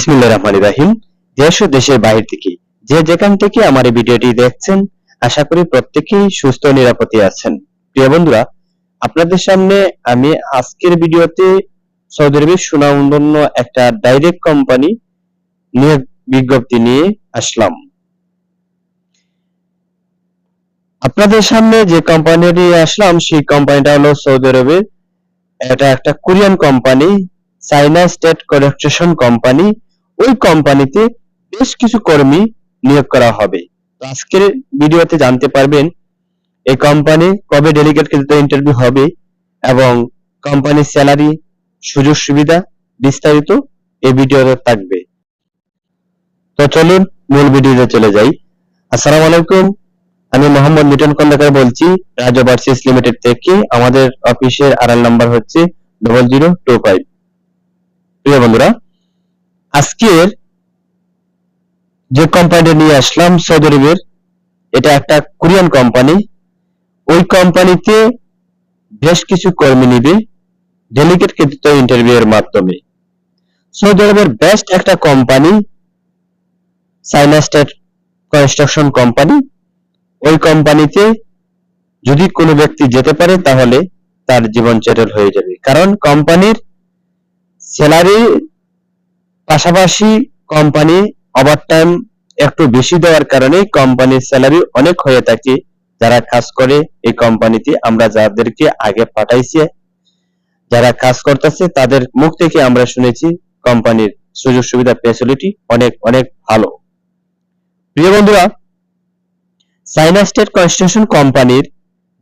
বিসমিল্লাহ রহমান রাহিম। দেশ ও দেশের বাইরে থেকে যে যেখান থেকে আমার এই ভিডিওটি দেখছেন, আশা করি প্রত্যেকেই সুস্থ নিরাপদে আছেন। প্রিয় বন্ধুরা, আপনাদের সামনে আমি আজকের ভিডিওতে সৌদি আরবের সুনামধন্য একটা ডাইরেক্ট কোম্পানি নিয়োগ বিজ্ঞপ্তি নিয়ে আসলাম। আপনাদের সামনে যে কোম্পানিটি আসলাম, সেই কোম্পানিটা হলো সৌদি আরবের এটা একটা Korean company China state construction company ওই কোম্পানিতে বেশ কিছু কর্মী নিয়োগ করা হবে। তো আজকের ভিডিওতে জানতে পারবেন, এই কোম্পানি কবে ডেলিগেট ক্ষেত্রে ইন্টারভিউ হবে এবং কোম্পানির স্যালারি সুযোগ সুবিধা বিস্তারিত এই ভিডিওতে থাকবে। তো চলুন মূল ভিডিওতে চলে যাই। আসসালামু আলাইকুম, আমি মোহাম্মদ মিটন খন্দকার বলছি, রাজ ওভারসিজ লিমিটেড থেকে। আমাদের অফিসের আড়াল নাম্বার হচ্ছে ডবল জিরো টু ফাইভ প্রিয় বন্ধুরা আজকের যে কোম্পানিটা নিয়ে আসলাম সৌদি আরবের এটা একটা কোরিয়ান কোম্পানি ওই কোম্পানিতে বেশ কিছু কর্মী নিবে ডেলিগেট কৃতিত্ব ইন্টারভিউ এর মাধ্যমে। সৌদি আরবের বেস্ট একটা company China state construction company ওই কোম্পানিতে যদি কোনো ব্যক্তি যেতে পারে, তাহলে তার জীবন সেটেল হয়ে যাবে। কারণ কোম্পানির স্যালারি পাশাপাশি কোম্পানি ওভারটাইম একটু বেশি দেওয়ার কারণে কোম্পানির স্যালারি অনেক হয়ে থাকে। যারা কাজ করে, এই কোম্পানিতে আমরা যাদেরকে আগে পাঠাইছি, যারা কাজ করতেছে, তাদের মুখ থেকে আমরা শুনেছি কোম্পানির সুযোগ সুবিধা ফ্যাসিলিটি অনেক অনেক ভালো। প্রিয় বন্ধুরা চাইনা স্টেট কনস্ট্রাকশন কোম্পানির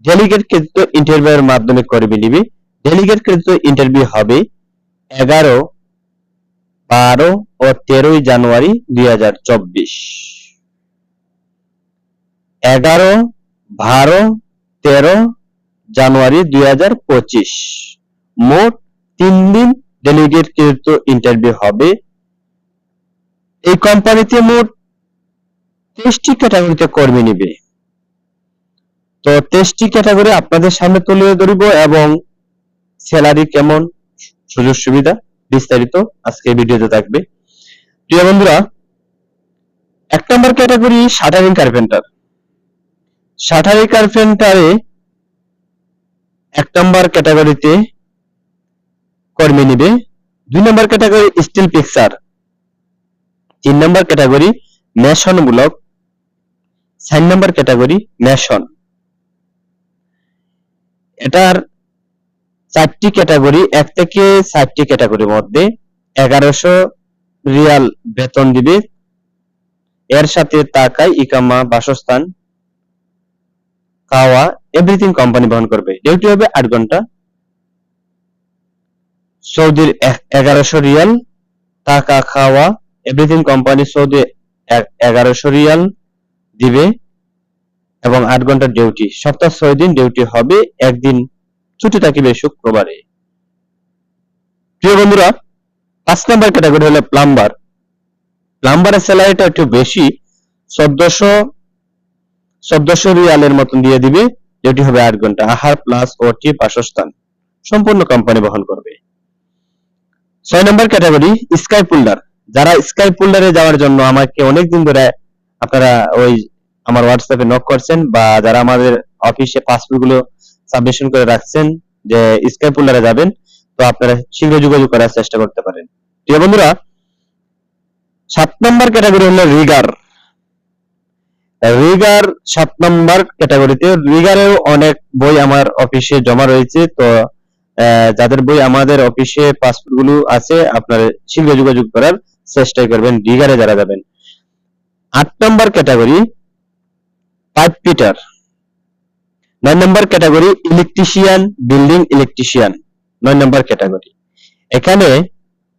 ডেলিগেট কৃত ইন্টারভিউ এর মাধ্যমে করবে নিবে ডেলিগেট কৃত ইন্টারভিউ হবে এগারো বারো ও তেরোই জানুয়ারি দুই হাজার চব্বিশ। এগারো, বারো, তেরো জানুয়ারি দুই হাজার পঁচিশ। মোট তিন দিন ডেলিগেট কৃত ইন্টারভিউ হবে। এই কোম্পানিতে মোট তেইশটি ক্যাটাগরিতে কর্মী নিবে। তো তেইশটি ক্যাটাগরি আপনাদের সামনে তুলে ধরব এবং স্যালারি কেমন সুযোগ সুবিধা বিস্তারিত আজকে ভিডিওতে থাকবে। প্রিয় বন্ধুরা, এক নম্বর ক্যাটাগরি শাটারিং কার্পেন্টার। শাটারিং কার্পেন্টারে এক নম্বর ক্যাটাগরিতে কর্মী নিবে। দুই নম্বর ক্যাটাগরি স্টিল পিকচার তিন নম্বর ক্যাটাগরি মেশন মূলক। চার নম্বর ক্যাটাগরি ন্যাশন এটার চারটি ক্যাটাগরি, এক থেকে চারটি ক্যাটাগরির মধ্যে এগারোশো রিয়াল বেতন দিবে। এর সাথে টাকায় ইকামা, বাসস্থান, খাওয়া এভরিথিং কোম্পানি বহন করবে। ডিউটি হবে আট ঘণ্টা। সৌদির এগারোশো রিয়াল, টাকা, খাওয়া এভরিথিং কোম্পানি সৌদি এগারোশো রিয়াল দিবে এবং আট ঘণ্টার ডিউটি সপ্তাহ ছয় দিন ডিউটি হবে, একদিন ছুটি থাকিবে শুক্রবারে। প্রিয় বন্ধুরা, পাঁচ নাম্বার ক্যাটাগরি হলো প্লাম্বার প্লাম্বারের স্যালারিটা একটু বেশি, চোদ্দশো চোদ্দশো রিয়ালের মতন দিয়ে দিবে, যেটি হবে আট ঘণ্টা আহার প্লাস ওটি বাসস্থান। সম্পূর্ণ কোম্পানি বহন করবে। ছয় নম্বর ক্যাটাগরি স্কাই পুল্ডার যারা স্কাই পুল্ডারে যাওয়ার জন্য আমাকে অনেকদিন ধরে আপনারা ওই আমার হোয়াটসঅ্যাপে নক করছেন বা যারা আমাদের অফিসে পাসপোর্টগুলো সাবমিশন করে রাখছেন যে স্কাই পুল্ডারে যাবেন, তো আপনারা শীঘ্র যোগাযোগ করার চেষ্টা করতে পারেন। প্রিয় বন্ধুরা, সাত নম্বর ক্যাটাগরি হলো রিগার রিগার সাত নম্বর ক্যাটাগরিতে রিগারেও অনেক বই আমার অফিসে জমা রয়েছে, তো যাদের বই আমাদের অফিসে পাসপোর্টগুলো আছে, আপনারা শীঘ্র যোগাযোগ করার চেষ্টা করবেন রিগারে যারা যাবেন। আট নম্বর ক্যাটাগরি পাইপ পিটার নয় number category electrician building electrician নয় নম্বর ক্যাটাগরি। এখানে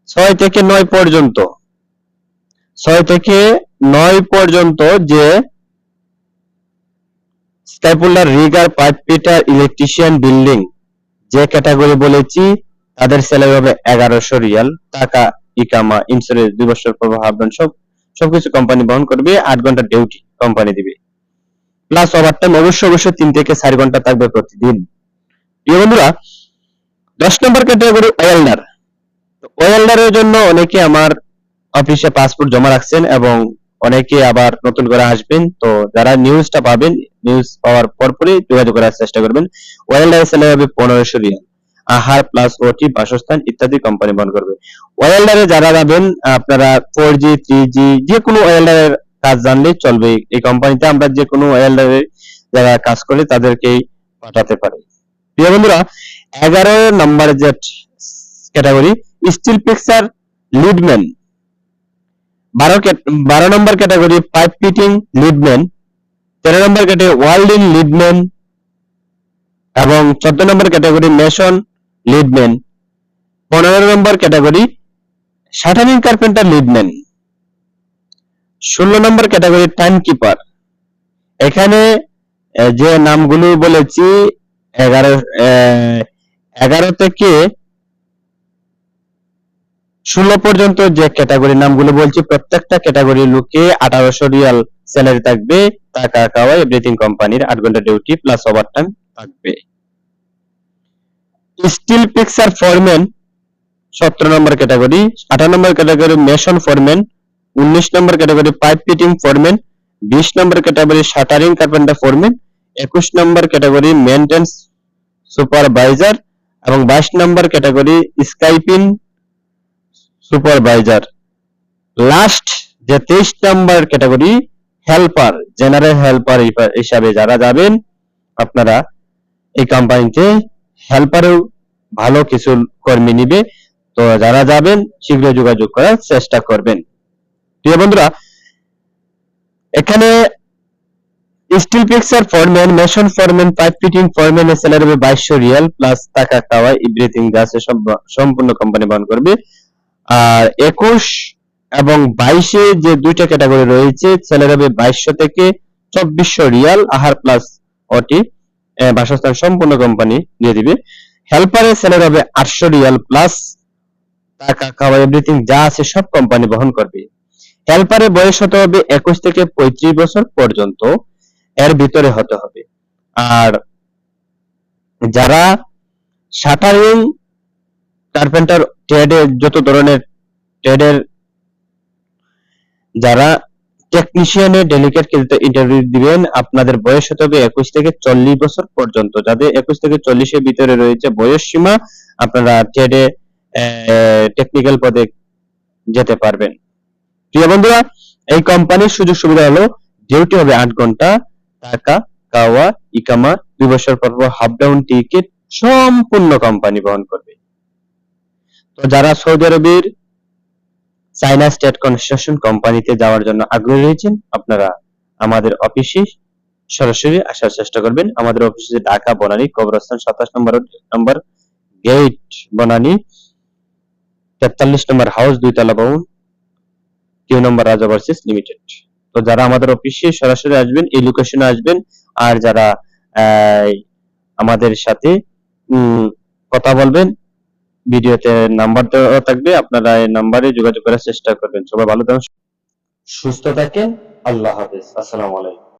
ছয় থেকে নয় পর্যন্ত, ছয় থেকে নয় পর্যন্ত যে স্টাইপুলার rigger pipe fitter electrician building যে ক্যাটাগরি বলেছি, তাদের স্যালারি হবে এগারোশো রিয়াল। টাকা, ইকামা ইন্স্যুরেন্স দুই বছর প্রভাবন সব, সবকিছু কোম্পানি বহন করবে, আট ঘণ্টা ডিউটি কোম্পানি দিবে। প্লাস ওভারটাইম অবশ্যই অবশ্যই তিন থেকে চার ঘণ্টা থাকবে প্রতিদিন। প্রিয় বন্ধুরা, দশ নম্বর ক্যাটাগরি ওয়েল্ডার ওয়েল্ডারের জন্য অনেকে আমার অফিসে পাসপোর্ট জমা রাখছেন এবং অনেকে আবার নতুন করে আসবেন। তো যারা নিউজটা পাবেন নিউজ পাওয়ার পরপরই যোগাযোগ করার চেষ্টা করবেন। ওয়েল্ডার স্যালারি হবে পনেরোশো রিয়াল। আহার প্লাস ওটি বাসস্থান ইত্যাদি কোম্পানি বহন করবে। ওয়েল্ডারে যারা যাবেন, আপনারা ফোর জি থ্রি জি যে কোনো ওয়েল্ডারের কাজ জানলেই চলবে। এই কোম্পানিতে আমরা যে কোনো ওয়েল্ডারের যারা কাজ করে তাদেরকেই পাঠাতে পারি। প্রিয় বন্ধুরা, এগারো নম্বর যে ক্যাটাগরি স্টিল পিকচার লিডম্যান বারো বারো number category pipe fitting leadman তেরো নম্বর ক্যাটাগরি ওয়ার্ল্ডিং লিডম্যান এবং চোদ্দ নম্বর ক্যাটাগরি মেশন লিডম্যান পনেরো নম্বর ক্যাটাগরি শাটারিং কার্পেন্টার লিডম্যান ষোলো নম্বর ক্যাটাগরি টাইম কিপার এখানে যে নামগুলো বলেছি, এগারো এগারো থেকে ষোলো পর্যন্ত যে ক্যাটাগরি নামগুলো বলছি, প্রত্যেকটা ক্যাটাগরি লোকে আঠারোশো রিয়াল স্যালারি থাকবে, টাকা খাওয়া এভরিথিং কোম্পানির আট ঘণ্টা ডিউটি প্লাস ওভার টাইম থাকবে। স্টিল পিকচার ফরম্যান সতেরো নম্বর ক্যাটাগরি আঠারো নম্বর ক্যাটাগরি মেশন ফরম্যান উনিশ নম্বর ক্যাটাগরি পাইপ ফিটিং ফরম্যান বিশ নম্বর ক্যাটাগরি শাটারিং কার্পেন্টার ফরম্যান একুশ নম্বর ক্যাটাগরি মেনটেন্স সুপারভাইজার এবং বাইশ নম্বর ক্যাটাগরি স্কাইপিং সুপারভাইজার লাস্ট যে তেইশ number category helper general helper হিসাবে যারা যাবেন, আপনারা এই কোম্পানিতে হেল্পারও ভালো কিছু কর্মী নিবে। তো যারা যাবেন শীঘ্র যোগাযোগ করার চেষ্টা করবেন। বন্ধুরা, এখানে steel foreman mason foreman pipe fitting বাইশশো রিয়াল প্লাস টাকা সম্পূর্ণ কোম্পানি বহন করবে। আর একুশ এবং বাইশে যে দুইটা ক্যাটাগরি রয়েছে হবে বাইশশো থেকে চব্বিশশো রিয়াল, আহার প্লাস ওটি বাসস্থান সম্পূর্ণ কোম্পানি দিয়ে দিবে। হেল্পারের স্যালারি হবে আটশো রিয়াল প্লাস টাকা খাওয়া এভরিথিং যা আছে সব কোম্পানি বহন করবে। হেল্পারের বয়স হতে হবে একুশ থেকে পঁয়ত্রিশ বছর পর্যন্ত। এর ভিতরে হতে হবে। আর যারা শাটারিং কার্পেন্টার ট্রেডের যত ধরনের ট্রেডের যারা টেকনিশিয়ানের ডেলিকেট ক্ষেত্রে ইন্টারভিউ দিবেন, আপনাদের বয়স হতে হবে একুশ থেকে চল্লিশ বছর পর্যন্ত। যাদের একুশ থেকে চল্লিশের ভিতরে রয়েছে বয়স সীমা, আপনারা ট্রেডে টেকনিক্যাল পদে যেতে পারবেন। প্রিয় বন্ধুরা, এই কোম্পানির সুযোগ সুবিধা হলো ডিউটি হবে আট ঘণ্টা টাকা খাওয়া ইকামা, দুই বছর পর পর হাফ ডাউন টিকিট সম্পূর্ণ কোম্পানি বহন করবে। তো যারা সৌদি আরবের চাইনা স্টেট কনস্ট্রাকশন কোম্পানিতে যাওয়ার জন্য আগ্রহী রয়েছেন, আপনারা আমাদের অফিসে সরাসরি আসার চেষ্টা করবেন। আমাদের অফিসে ঢাকা বনানী, কবরস্থান সাতাশ নম্বর নম্বর গেট বনানী, তেতাল্লিশ নম্বর হাউস, দুইতলা ভবন কিউ নম্বর রাজা ভার্সেস লিমিটেড। তো যারা আমাদের অফিসে সরাসরি আসবেন, এই লোকেশনে আসবেন, আর যারা আমাদের সাথে কথা বলবেন, ভিডিওতে নাম্বার দেওয়া থাকবে, আপনারা এই নাম্বারে যোগাযোগ করার চেষ্টা করবেন। সবাই ভালো থাকুন। সুস্থ থাকেন। আল্লাহ হাফেজ। আসসালামু আলাইকুম।